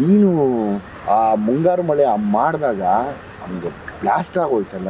ನೀನು ಆ ಮುಂಗಾರು ಮಳೆ ಆ ಮಾಡಿದಾಗ ನಮ್ಗೆ ಬ್ಲಾಸ್ಟ್ ಆಗೋಯ್ತಲ್ಲ.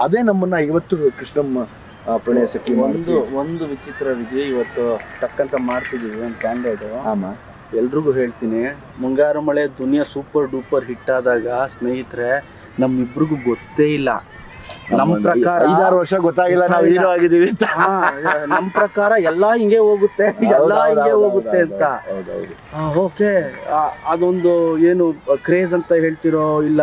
ಅದೇ ನಮ್ಮನ್ನ ಇವತ್ತು ಕೃಷ್ಣಮ್ಮ ಆ, ಪ್ರಣಯ ಸಖಿ ಒಂದು ಒಂದು ವಿಚಿತ್ರ ವಿಜಯ್ ಇವತ್ತು ತಕ್ಕಂತ ಮಾಡ್ತಿದ್ದೀವಿ ಒಂದು ಕ್ಯಾಂಡಿಡೇಟ್ ಆಮ? ಎಲ್ರಿಗೂ ಹೇಳ್ತೀನಿ ಮುಂಗಾರು ಮಳೆ ದುನಿಯಾ ಸೂಪರ್ ಡೂಪರ್ ಹಿಟ್ ಆದಾಗ ಸ್ನೇಹಿತರೆ ನಮ್ಮಿಬ್ರಿಗೂ ಗೊತ್ತೇ ಇಲ್ಲ. ನಮ್ ಪ್ರಕಾರ ಐದಾರು ವರ್ಷ ಗೊತ್ತಾಗಿಲ್ಲ ನಾವು ಹೀರೋ ಆಗಿದ್ದೀವಿ ಅಂತ. ನಮ್ಮ ನಮ್ ಪ್ರಕಾರ ಎಲ್ಲಾ ಹಿಂಗೆ ಹೋಗುತ್ತೆ. ಎಲ್ಲಾ ಹಿಂಗೆ ಹೋಗುತ್ತೆ ಅಂತ. ಓಕೆ. ಅದೊಂದು ಏನು ಕ್ರೇಜ್ ಅಂತ ಹೇಳ್ತಿರೋ ಇಲ್ಲ?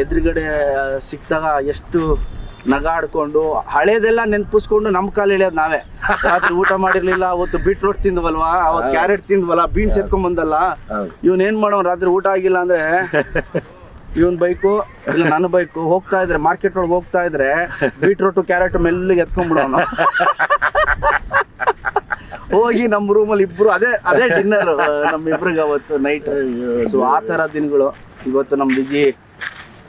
ಎದುರುಗಡೆ ಸಿಕ್ತಾಗ ಎಷ್ಟು ನಗಾಡ್ಕೊಂಡು ಹಳೇದೆಲ್ಲ ನೆನ್ಪಿಸ್ಕೊಂಡು ನಮ್ಮ ಕಾಲು ಎಳೆಯೋದು ನಾವೇ. ರಾತ್ರಿ ಊಟ ಮಾಡಿರ್ಲಿಲ್ಲ ಅವತ್ತು ಬೀಟ್ರೋಟ್ ತಿಂದ್ವಲ್ವಾ ಅವತ್ತು ಕ್ಯಾರೆಟ್ ತಿಂದ್ವಲ್ಲ ಬೀನ್ಸ್ ಎತ್ಕೊಂಡ್ ಬಂದಲ್ಲ ಇವನ್ ಏನ್ ಮಾಡೋ ರಾತ್ರಿ ಊಟ ಆಗಿಲ್ಲ ಅಂದ್ರೆ? ಇವನ್ ಬೈಕು ಇಲ್ಲ ನನ್ನ ಬೈಕು ಹೋಗ್ತಾ ಇದ್ರೆ ಮಾರ್ಕೆಟ್ ಒಳಗೆ ಹೋಗ್ತಾ ಇದ್ರೆ ಬೀಟ್ರೋಟ್ ಕ್ಯಾರೆಟ್ ಮೆಲ್ಲಿಗೆ ಎತ್ಕೊಂಡ್ಬಿಡೋನು ಹೋಗಿ ನಮ್ಮ ರೂಮಲ್ಲಿ ಇಬ್ರು ಅದೇ ಅದೇ ಡಿನ್ನರ್ ನಮ್ಮ ಇಬ್ರಿಗೆ ಅವತ್ತು ನೈಟ್ ಸೊ ಆ ಥರ ದಿನಗಳು. ಇವತ್ತು ನಮ್ಮ ವಿಜಿ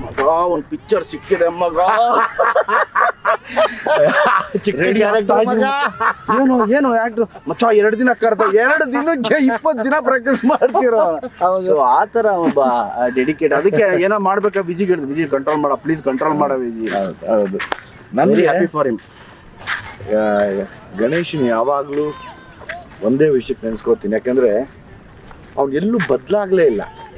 ಮಗ ಒಂದು ಪಿಕ್ಚರ್ ಸಿಕ್ಕಿದೆ ಮಗ. ಏನು ಏನು ಆಕ್ಟರ್ ಮಚ್ಚ ಎರಡು ದಿನ ಕರ್ದ ಎರಡು ದಿನಕ್ಕೆ ಇಪ್ಪತ್ತು ದಿನ ಪ್ರಾಕ್ಟೀಸ್ ಮಾಡ್ತಿರೋ? ಆತರ ಆ ಥರ ಒಬ್ಬ ಡೆಡಿಕೇಟ್ ಅದಕ್ಕೆ ಏನೋ ಮಾಡ್ಬೇಕಾ ವಿಜಿ ಹೇಳಿದ್ ವಿಜಿ ಕಂಟ್ರೋಲ್ ಮಾಡ ಪ್ಲೀಸ್ ಕಂಟ್ರೋಲ್ ಮಾಡ ವಿಜಿ ಹೌದು ನನಗೆ ಹ್ಯಾಪಿ ಫಾರ್ ಹಿಮ್ ಗಣೇಶನ್ ಯಾವಾಗಲೂ ಒಂದೇ ವಿಷಯಕ್ಕೆ ನೆನೆಸ್ಕೋತೀನಿ ಯಾಕಂದ್ರೆ ಅವ್ನು ಎಲ್ಲೂ ಬದಲಾಗಲೇ ಇಲ್ಲ.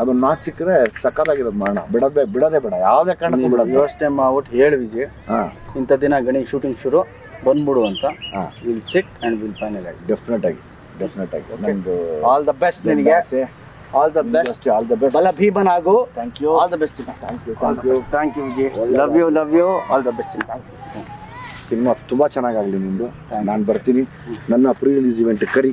ಅದೊಂದು ನಾಚ್ ಸಿಕ್ಕರೆ ಸಕ್ಕತ್ತಾಗಿರೋದು ಮಾಡೋಣ ಬಿಡದೆ ಬಿಡದೆ ಬೇಡ. ಯಾವುದೇ ಕಾರಣಕ್ಕೂ ಬಿಡೋದು. ಯೋಚನೆ ಮಾಡ್ಬಿಟ್ಟು ಹೇಳಿ ವಿಜಯ್. ಹಾಂ. ಇಂಥ ದಿನ ಗಣಿ ಶೂಟಿಂಗ್ ಶುರು ಬಂದ್ಬಿಡು ಅಂತ. ಹಾಂ. Will sit and will final ಆಗಿ ಡೆಫಿನೆಟ್ ಆಗಿ. ಡೆಫಿನೆಟ್ ಆಗಿ ನಂದು ಆಲ್ ದ ಬೆಸ್ಟ್ ನಿನಗೆ. All the best all the best ಬಲ ಭೀಮನ್ ಆಗು thank you all the best thank you thank you thank you Vijay love you love you all the best cinema ತುಂಬ ಚೆನ್ನಾಗಾಗಲಿ ನಿಮ್ಮದು ನಾನು ಬರ್ತೀನಿ. ನನ್ನ ಪ್ರೀ ರಿಲೀಸ್ ಇವೆಂಟ್ ಕರಿ.